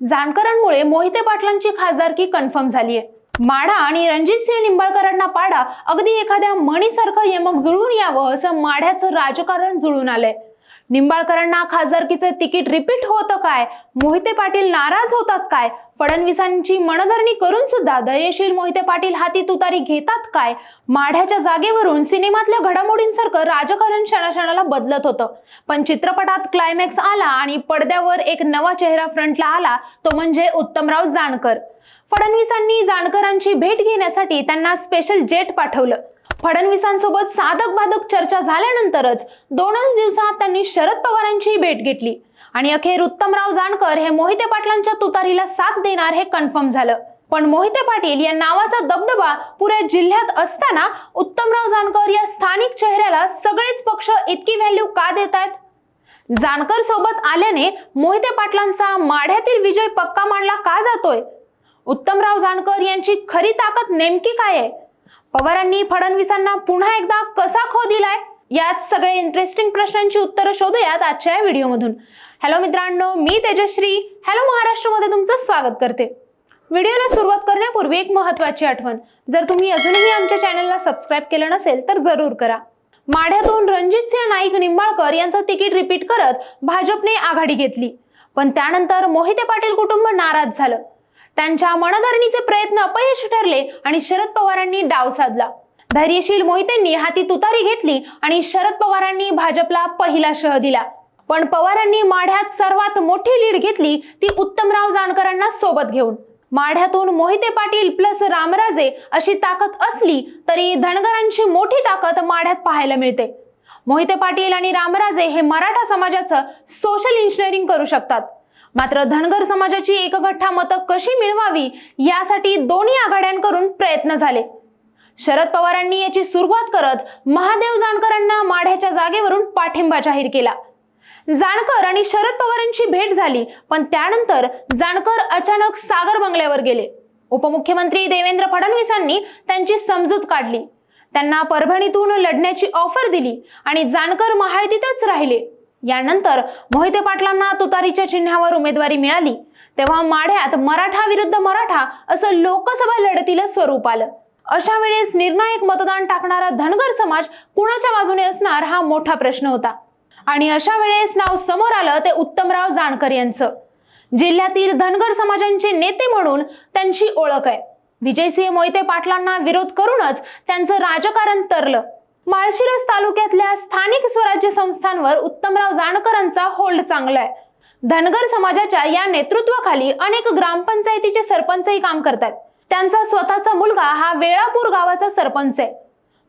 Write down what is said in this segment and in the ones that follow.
जानकरांमुळे Mohite पाटलांची खासदारकी confirm झाली आहे. माढा आणि रणजितसिंह निंबाळकरांना पाडा अगदी एखाद्या मणीसारखं यमक जुळून यावं असं माढ्याचं राजकारण जुळून आलंय. निंबाळकरांना खासदारकीचं तिकीट रिपीट होतं काय? मोहिते पाटील नाराज होतात काय? फडणवीसांची मनधरणी करून सुद्धा धैर्यशील मोहिते पाटील हाती तुतारी घेतात काय? माढ्याच्या जागेवरून सिनेमातल्या घडामोडींसारखं राजकारण क्षणाक्षणाला बदलत होतं. पण चित्रपटात क्लायमॅक्स आला आणि पडद्यावर एक नवा चेहरा फ्रंटला आला तो म्हणजे उत्तमराव जानकर. फडणवीसांनी जानकरांची भेट घेण्यासाठी त्यांना स्पेशल जेट पाठवलं. फडणवीसांसोबत साधक बाधक चर्चा झाल्यानंतरच दोनच दिवसात त्यांनी शरद पवारांची भेट घेतली. आणि अखेर उत्तमराव जानकर हे मोहिते पाटलांच्या तुतारीला साथ देणार हे कन्फर्म झालं. पण मोहिते पाटील या नावाचा दबदबा पुऱ्या जिल्ह्यात असताना उत्तमराव जानकर या स्थानिक चेहऱ्याला सगळेच पक्ष इतकी व्हॅल्यू का देत आहेत जानकर सोबत आल्याने मोहिते पाटलांचा माढ्यातील विजय पक्का मांडला का जातोय? उत्तमराव जानकर यांची खरी ताकद नेमकी काय आहे? पवारांनी फडणवीसांना पुन्हा एकदा कसा खो दिलाय? यात सगळे इंटरेस्टिंग प्रश्नांची उत्तरं शोधूयात आजच्या या व्हिडिओमधून. हॅलो मित्रांनो मी तेजश्री. हॅलो महाराष्ट्रमध्ये तुमचं स्वागत करते. व्हिडिओला सुरुवात करण्यापूर्वी एक महत्त्वाची आठवण. जर तुम्ही अजूनही आमच्या चॅनलला सबस्क्राईब केलं नसेल तर जरूर करा. माढ्यातून रणजितसिंह नाईक निंबाळकर यांचं तिकीट रिपीट करत भाजपने आघाडी घेतली. पण त्यानंतर मोहिते पाटील कुटुंब नाराज झालं. त्यांच्या मनधरणीचे प्रयत्न अपयश ठरले आणि शरद पवारांनी डाव साधला. धैर्यशील मोहितेंनी हाती तुतारी घेतली आणि शरद पवारांनी भाजपला पहिला शह दिला. पण पवारांनी माढ्यात सर्वात मोठी लीड घेतली ती उत्तमराव जानकरांना सोबत घेऊन. माढ्यातून मोहिते पाटील प्लस रामराजे अशी ताकद असली तरी धनगरांची मोठी ताकद माढ्यात पाहायला मिळते. मोहिते पाटील आणि रामराजे हे मराठा समाजाचं सोशल इंजिनिअरिंग करू शकतात. मात्र धनगर समाजाची एकगठ्ठा मतं कशी मिळवावी यासाठी दोन्ही आघाड्यांकडून प्रयत्न झाले. शरद पवारांनी याची सुरुवात करत महादेव जानकरांना माढ्याच्या जागेवरून पाठिंबा जाहीर केला. जानकर आणि शरद पवारांची भेट झाली पण त्यानंतर जानकर अचानक सागर बंगल्यावर गेले. उपमुख्यमंत्री देवेंद्र फडणवीसांनी त्यांची समजूत काढली. त्यांना परभणीतून लढण्याची ऑफर दिली आणि जानकर महायुतीतच राहिले. यानंतर मोहिते पाटलांना तुतारीच्या चिन्हावर उमेदवारी मिळाली. तेव्हा माढ्यात मराठा विरुद्ध मराठा असं लोकसभा लढतीला स्वरूप आलं. अशा वेळेस निर्णायक मतदान टाकणारा धनगर समाज कुणाच्या बाजूने असणार हा मोठा प्रश्न होता. आणि अशा वेळेस नाव समोर आलं ते उत्तमराव जानकर यांचं. जिल्ह्यातील धनगर समाजांचे नेते म्हणून त्यांची ओळख आहे. विजयसिंह मोहिते पाटलांना विरोध करूनच त्यांचं राजकारण तरलं. माळशिरस तालुक्यातल्या स्थानिक स्वराज्य संस्थांवर उत्तमराव जानकरांचा होल्ड चांगला आहे धनगर समाजाच्या या नेतृत्वाखाली अनेक ग्रामपंचायतीचे सरपंचही काम करतात त्यांचा स्वतःचा मुलगा हा वेळापूर गावाचा सरपंच आहे.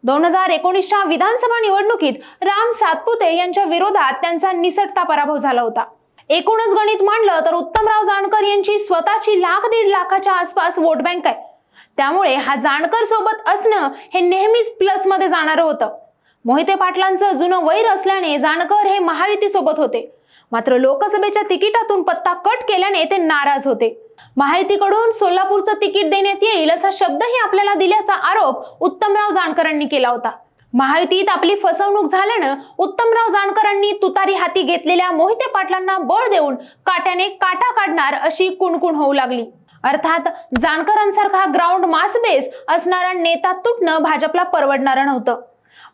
दोन हजार एकोणीसच्या विधानसभा निवडणुकीत राम सातपुते यांच्या विरोधात त्यांचा निसटता पराभव झाला होता. एकूणच गणित मांडलं तर उत्तमराव जानकर यांची स्वतःची लाख दीड लाखाच्या आसपास वोट बँक आहे. त्यामुळे हा जाणकर सोबत असणं हे नेहमीच प्लसमध्ये जाणारं होतं. मोहिते पाटलांचं जुनं वैर असल्याने जाणकर हे महायुती सोबत होते. मात्र लोकसभेच्या तिकिटातून पत्ता कट केल्याने ते नाराज होते. महायुतीकडून सोलापूरचं तिकीट देण्यात येईल असा शब्दही आपल्याला दिल्याचा आरोप उत्तमराव जानकरांनी केला होता. महायुतीत आपली फसवणूक झाल्यानं उत्तमराव जानकरांनी तुतारी हाती घेतलेल्या मोहिते पाटलांना बळ देऊन काट्याने काटा काढणार अशी कुणकुण होऊ लागली. अर्थात जानकरांसारखा ग्राउंड मास बेस असणारा नेता तुटणं भाजपला परवडणारं नव्हतं.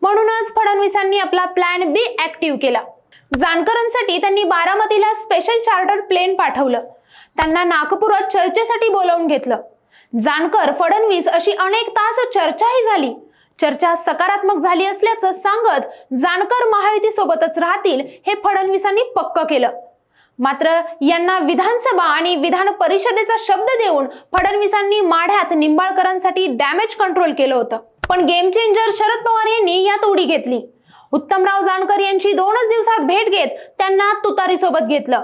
म्हणूनच फडणवीसांनी आपला प्लॅन बी ऍक्टिव्ह केला. जानकरांसाठी त्यांनी बारामतीला स्पेशल चार्टर प्लेन पाठवलं. त्यांना नागपुरात चर्चेसाठी बोलावून घेतलं. जानकर फडणवीस अशी अनेक तास चर्चाही झाली. चर्चा सकारात्मक झाली असल्याचं सांगत जानकर महायुती सोबतच राहतील हे फडणवीसांनी पक्क केलं. मात्र यांना विधानसभा आणि विधान परिषदेचा शब्द देऊन फडणवीसांनी माढ्यात निंबाळकरांसाठी डॅमेज कंट्रोल केलं होतं. पण गेम चेंजर शरद पवार यांनी यात उडी घेतली. उत्तमराव जानकर यांची दोनच दिवसात भेट घेत त्यांना तुतारी सोबत घेतलं.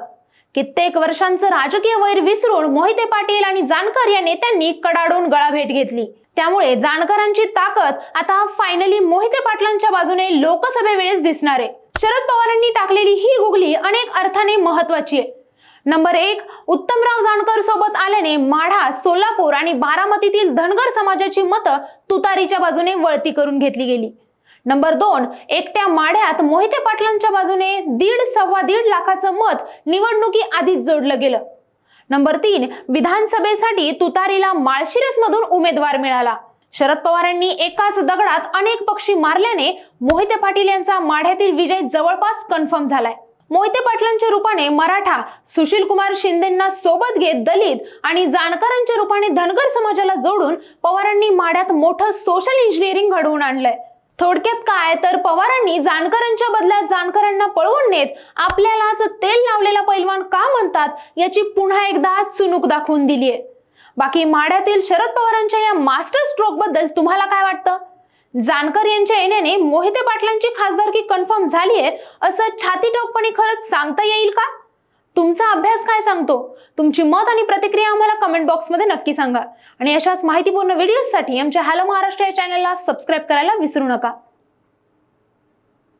कित्येक वर्षांचं राजकीय वैर विसरून मोहिते पाटील आणि जानकर या नेत्यांनी कडाडून गळाभेट घेतली. त्यामुळे जानकरांची ताकद आता फायनली मोहिते पाटलांच्या बाजूने लोकसभेवेळेस दिसणार आहे. शरद पवारांनी टाकलेली ही गुगली अनेक अर्थाने महत्वाची आहे. नंबर एक उत्तमराव जानकर सोबत आल्याने माढा सोलापूर आणि बारामतीतील धनगर समाजाची मतं तुतारीच्या बाजूने वळती करून घेतली गेली. नंबर दोन एकट्या माढ्यात मोहिते पाटलांच्या बाजूने दीड सव्वा दीड लाखाचं मत निवडणुकी आधीच जोडलं गेलं. नंबर तीन विधानसभेसाठी तुतारीला माळशिरसमधून उमेदवार मिळाला. शरद पवारांनी एकाच दगडात अनेक पक्षी मारल्याने मोहिते पाटील यांचा माढ्यातील विजय जवळपास कन्फर्म झालाय. मोहिते पाटलांच्या रूपाने मराठा सुशील कुमार शिंदेना सोबत घेत दलित आणि जाणकारांच्या रूपाने धनगर समाजाला जोडून पवारांनी माढ्यात मोठं सोशल इंजिनिअरिंग घडवून आणलंय. थोडक्यात काय? तर पवारांनी जानकरांच्या बदल्यात जानकरांना पळवून नेत आपल्यालाच तेल लावलेला पैलवान का म्हणतात? याची पुन्हा एकदा चुनूक दाखवून दिलीये. बाकी माढ्यातील शरद पवारांच्या या मास्टर स्ट्रोकबद्दल तुम्हाला काय वाटतं? जानकर यांच्या येण्याने मोहिते पाटलांची खासदारकी कन्फर्म झाली आहे असं छातीटोकपणे खरंच सांगता येईल का? तुमचा अभ्यास काय सांगतो? तुमची मत आणि प्रतिक्रिया आम्हाला कमेंट बॉक्समध्ये नक्की सांगा. आणि अशाच माहितीपूर्ण व्हिडिओसाठी आमच्या हॅलो महाराष्ट्र या चॅनलला सबस्क्राईब करायला विसरू नका.